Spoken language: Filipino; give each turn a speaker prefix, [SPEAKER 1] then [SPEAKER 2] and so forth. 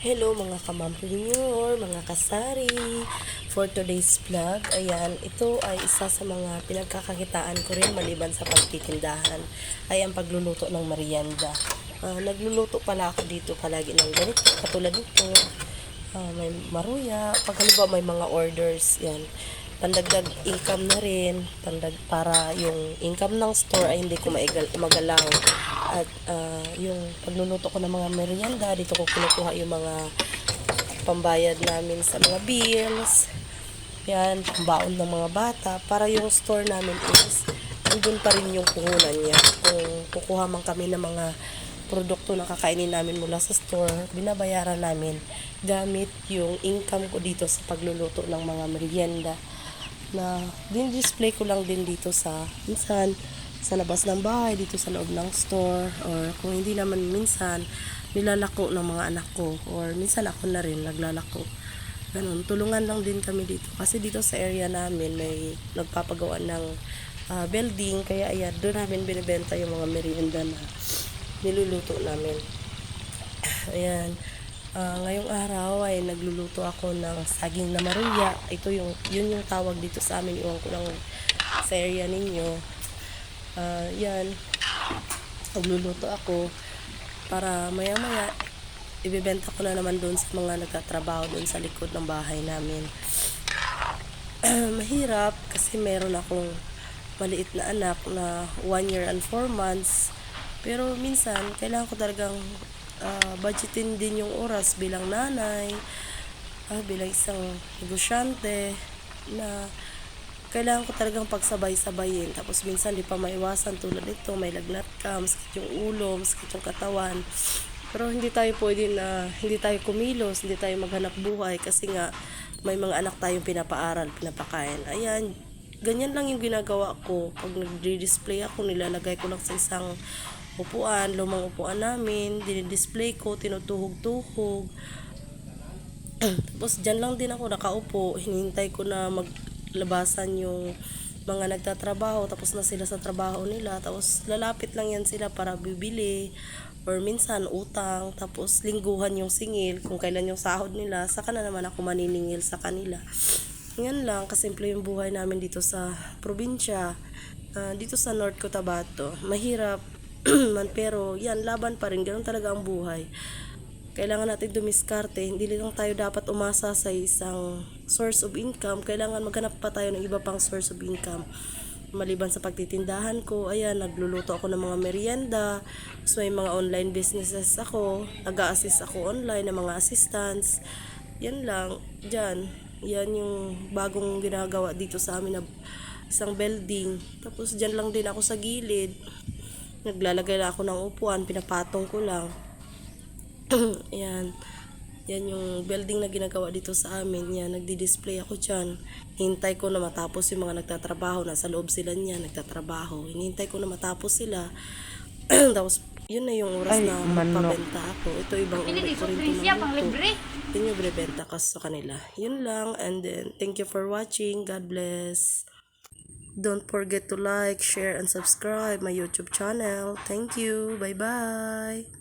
[SPEAKER 1] Hello mga kamampreneur, mga kasari. For today's vlog, ayan, ito ay isa sa mga pinagkakakitaan ko rin maliban sa pagtitindahan. Ay ang pagluluto ng merienda. Ah, nagluluto pala ako dito palagi ng ganito, katulad nito. Ah, may maruya, pag halimbawa may mga orders, yan. Pandagdag income na rin, pandag para yung income ng store ay hindi ko maigal, magalaw. At ah, yung pagluluto ko ng mga merienda, dito ko kinukuha yung mga pambayad namin sa mga bills. Yan, pambaon ng mga bata. Para yung store namin is, andun pa rin yung puhunan niya. Kung kukuha man kami ng mga produkto na kakainin namin mula sa store, binabayaran namin gamit yung income ko dito sa pagluluto ng mga merienda na din-display ko lang din dito sa minsan sa labas ng bahay, dito sa loob ng store or kung hindi naman minsan nilalako ng mga anak ko or minsan ako na rin naglalako. Ganun, tulungan lang din kami dito kasi dito sa area namin may nagpapagawa ng ah, building kaya ayan, doon namin binibenta yung mga merienda na niluluto namin. Ayan. Ah, ngayong araw ay nagluluto ako ng saging na maruya. Ito yung yun yung tawag dito sa amin. Iwan ko lang sa area ninyo. Ah, yan. Nagluluto ako para maya-maya ibebenta ko na naman doon sa mga nagtatrabaho doon sa likod ng bahay namin. Mahirap kasi meron akong maliit na anak na 1 year and 4 months. Pero minsan, kailangan ko talagang ah, budgetin din yung oras bilang nanay, ah, bilang isang negosyante na kailangan ko talagang pagsabay-sabayin. Tapos minsan di pa maiwasan tulad nito, may lagnat ka, masakit yung ulo, masakit yung katawan. Pero hindi tayo pwede na, hindi tayo kumilos, hindi tayo maghanap buhay kasi nga may mga anak tayong pinapaaral, pinapakain. Ayan, ganyan lang yung ginagawa ko. Pag nag-display ako, nilalagay ko lang sa isang upuan, lumang upuan namin, dinidisplay ko, tinutuhog-tuhog. Tapos dyan lang din ako nakaupo, hinihintay ko na maglabasan yung mga nagtatrabaho, tapos na sila sa trabaho nila, tapos lalapit lang yan sila para bibili, or minsan utang, tapos lingguhan yung singil, kung kailan yung sahod nila, saka na naman ako maniningil sa kanila. Yan lang, kasimple yung buhay namin dito sa probinsya, Ah, dito sa North Cotabato. Mahirap man pero yan, laban pa rin, ganun talaga ang buhay kailangan natin dumiskarte. Hindi lang tayo dapat umasa sa isang source of income. Kailangan maghanap pa tayo ng iba pang source of income. Maliban sa pagtitindahan ko, ayan, nagluluto ako ng mga merienda. So, may mga online businesses ako. nag assist ako online ng mga assistants. Yan lang, dyan. Yan yung bagong ginagawa dito sa amin na isang building. Tapos, dyan lang din ako sa gilid. Naglalagay lang ako ng upuan, pinapatong ko lang. Ayan. Yan yung building na ginagawa dito sa amin. Yan, nagdi-display ako dyan. Hintay ko na matapos yung mga nagtatrabaho. Nasa loob sila niya, nagtatrabaho. Hinintay ko na matapos sila. Tapos, yun na yung oras
[SPEAKER 2] Ay,
[SPEAKER 1] na magpabenta ako. Ito ibang
[SPEAKER 3] di
[SPEAKER 1] ko rin
[SPEAKER 3] libre.
[SPEAKER 1] Yun yung binibenta ko sa kanila. Yun lang. And then, thank you for watching. God bless. Don't forget to like, share, and subscribe my YouTube channel. Thank you. Bye-bye.